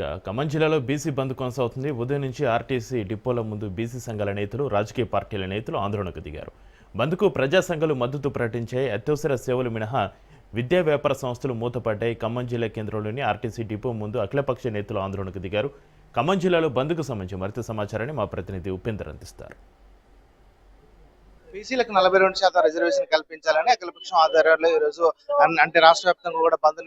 ఖమ్మం జిల్లాలో బీసీ బంద్ కొనసాగుతుంది. ఉదయం నుంచి ఆర్టీసీ డిపోల ముందు బీసీ సంఘాల నేతలు రాజకీయ పార్టీల నేతలు ఆందోళనకు దిగారు. బంద్కు ప్రజా సంఘాలు మద్దతు ప్రకటించాయి. అత్యవసర సేవలు మినహా విద్యా వ్యాపార సంస్థలు మూతపడ్డాయి. ఖమ్మం జిల్లా కేంద్రంలోని ఆర్టీసీ డిపో ముందు అఖిలపక్ష నేతలు ఆందోళనకు దిగారు. ఖమ్మం జిల్లాలో బంద్కు సంబంధించి మరింత సమాచారాన్ని మా ప్రతినిధి ఉపేందర్ అందిస్తారు. బీసీలకు నలభై రెండు శాతం రిజర్వేషన్ కల్పించాలని అఖిలపక్షం ఆధ్వర్యంలో ఈరోజు అంటే రాష్ట్ర వ్యాప్తంగా కూడా బంద్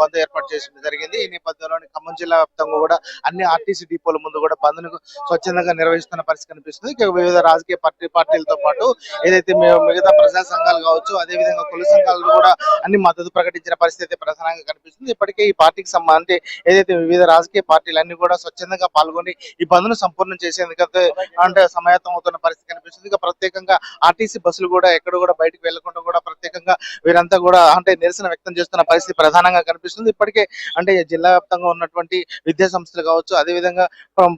బంద్ ఏర్పాటు చేయడం జరిగింది. ఈ నేపథ్యంలో ఖమ్మం జిల్లా వ్యాప్తంగా కూడా అన్ని ఆర్టీసీ డిపోల ముందు కూడా బంద్ను స్వచ్ఛందంగా నిర్వహిస్తున్న పరిస్థితి కనిపిస్తుంది. వివిధ రాజకీయ పార్టీ పార్టీలతో పాటు ఏదైతే మిగతా ప్రజా సంఘాలు కావచ్చు అదే విధంగా కుల సంఘాలు కూడా అన్ని మద్దతు ప్రకటించిన పరిస్థితి ప్రధానంగా కనిపిస్తుంది. ఇప్పటికే ఈ పార్టీకి సంబంధించి ఏదైతే వివిధ రాజకీయ పార్టీలు అన్ని కూడా స్వచ్ఛందంగా పాల్గొని ఈ బంద్ను సంపూర్ణం చేసేందుకైతే అంటే సమాయత్తం అవుతున్న పరిస్థితి కనిపిస్తుంది. ఇక ప్రత్యేకంగా ఆర్టీసీ బస్సులు కూడా ఎక్కడ కూడా బయటకు వెళ్ళకుండా కూడా ప్రత్యేకంగా వీరంతా కూడా అంటే నిరసన వ్యక్తం చేస్తున్న పరిస్థితి ప్రధానంగా కనిపిస్తుంది. ఇప్పటికే అంటే జిల్లా వ్యాప్తంగా ఉన్నటువంటి విద్యా సంస్థలు కావచ్చు అదే విధంగా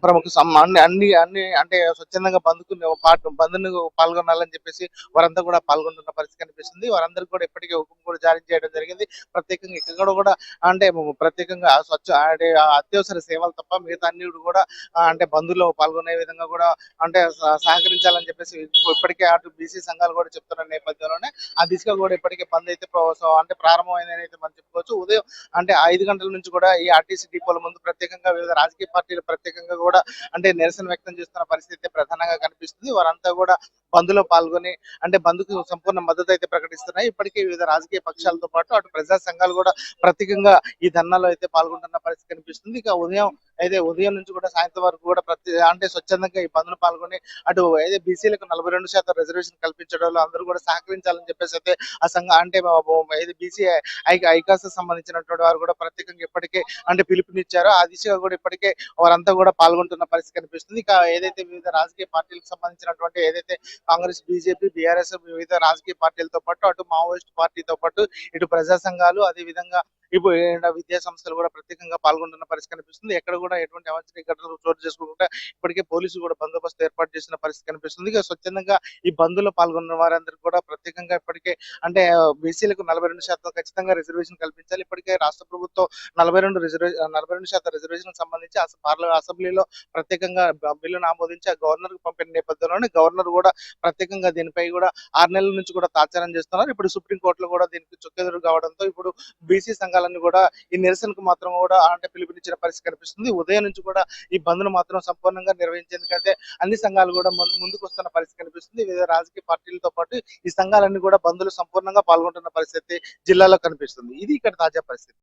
ప్రముఖ సం- అన్ని అన్ని అన్ని అంటే స్వచ్ఛందంగా బంద్కు పాటు బంద్ను పాల్గొనాలని చెప్పేసి వారంతా కూడా పాల్గొంటున్న పరిస్థితి కనిపిస్తుంది. వారందరికీ కూడా ఇప్పటికే హుకుం కూడా జారీ చేయడం జరిగింది. ప్రత్యేకంగా ఇక్కడ కూడా అంటే ప్రత్యేకంగా స్వచ్ఛ అంటే అత్యవసర సేవలు తప్ప మిగతా అన్ని కూడా అంటే బంధులో పాల్గొనే విధంగా కూడా అంటే సహకరించాలని చెప్పేసి ఇప్పటికే అటు బీసీ సంఘాలు కూడా చెప్తున్న నేపథ్యంలోనే ఆ దిశగా కూడా ఇప్పటికే బంద్ అయితే అంటే ప్రారంభమైందని అయితే మనం చెప్పుకోవచ్చు. ఉదయం అంటే ఐదు గంటల నుంచి కూడా ఈ ఆర్టీసీ డిపోల ముందు ప్రత్యేకంగా వివిధ రాజకీయ పార్టీలు ప్రత్యేకంగా కూడా అంటే నిరసన వ్యక్తం చేస్తున్న పరిస్థితి అయితే ప్రధానంగా కనిపిస్తుంది. వారంతా కూడా బంద్లో పాల్గొని అంటే బంద్కు సంపూర్ణ మద్దతు అయితే ప్రకటిస్తున్నాయి. ఇప్పటికే వివిధ రాజకీయ పక్షాలతో పాటు అటు ప్రజా సంఘాలు కూడా ప్రత్యేకంగా ఈ ధర్నాలో అయితే పాల్గొంటున్న పరిస్థితి కనిపిస్తుంది. ఇక ఉదయం అయితే ఉదయం నుంచి కూడా సాయంత్రం వరకు కూడా ప్రతి అంటే స్వచ్ఛందంగా ఈ పనులు పాల్గొని అటు అయితే బీసీలకు నలభై రెండు శాతం రిజర్వేషన్ కల్పించడంలో అందరూ కూడా సహకరించాలని చెప్పేసి అయితే ఆ సంఘ అంటే అయితే బీసీ ఐకాస్ సంబంధించినటువంటి వారు కూడా ప్రత్యేకంగా ఇప్పటికే అంటే పిలుపునిచ్చారో. ఆ దిశగా కూడా ఇప్పటికే వారంతా కూడా పాల్గొంటున్న పరిస్థితి కనిపిస్తుంది. ఇక ఏదైతే వివిధ రాజకీయ పార్టీలకు సంబంధించినటువంటి ఏదైతే కాంగ్రెస్ బీజేపీ బీఆర్ఎస్ వివిధ రాజకీయ పార్టీలతో పాటు అటు మావోయిస్ట్ పార్టీతో పాటు ఇటు ప్రజా సంఘాలు అదే విధంగా ఇప్పుడు విద్యా సంస్థలు కూడా ప్రత్యేకంగా పాల్గొంటున్న పరిస్థితి కనిపిస్తుంది. ఎక్కడ కూడా ఎటువంటి అవాంఛనీయ ఘటనలు చోటు చేసుకోకుండా ఇప్పటికే పోలీసులు కూడా బందోబస్తు ఏర్పాటు చేసిన పరిస్థితి కనిపిస్తుంది. ఇక స్వచ్ఛందంగా ఈ బంద్లో పాల్గొన్న వారందరికీ కూడా ప్రత్యేకంగా ఇప్పటికే అంటే బీసీలకు నలభై రెండు శాతం ఖచ్చితంగా రిజర్వేషన్ కల్పించాలి. ఇప్పటికే రాష్ట్ర ప్రభుత్వం నలభై రెండు రిజర్వేషన్ నలభై రెండు శాతం రిజర్వేషన్ సంబంధించి అస- అసెంబ్లీలో ప్రత్యేకంగా బిల్లును ఆమోదించి ఆ గవర్నర్కు పంపిన నేపథ్యంలోనే గవర్నర్ కూడా ప్రత్యేకంగా దీనిపై కూడా ఆరు నెలల నుంచి కూడా తాచారం చేస్తున్నారు. ఇప్పుడు సుప్రీంకోర్టులో కూడా దీనికి చుక్కెదురు కావడంతో ఇప్పుడు బీసీ సంఘాలన్నీ కూడా ఈ నిరసనకు మాత్రం కూడా అంటే పిలుపునిచ్చిన పరిస్థితి కనిపిస్తుంది. ఉదయం నుంచి కూడా ఈ బంద్ను మాత్రం సంపూర్ణంగా నిర్వహించేందుకంటే అన్ని సంఘాలు కూడా ముందుకు వస్తున్న పరిస్థితి కనిపిస్తుంది. వివిధ రాజకీయ పార్టీలతో పాటు ఈ సంఘాలన్నీ కూడా బంద్లు సంపూర్ణంగా పాల్గొంటున్న పరిస్థితి జిల్లాలో కనిపిస్తుంది. ఇది ఇక్కడ తాజా పరిస్థితి.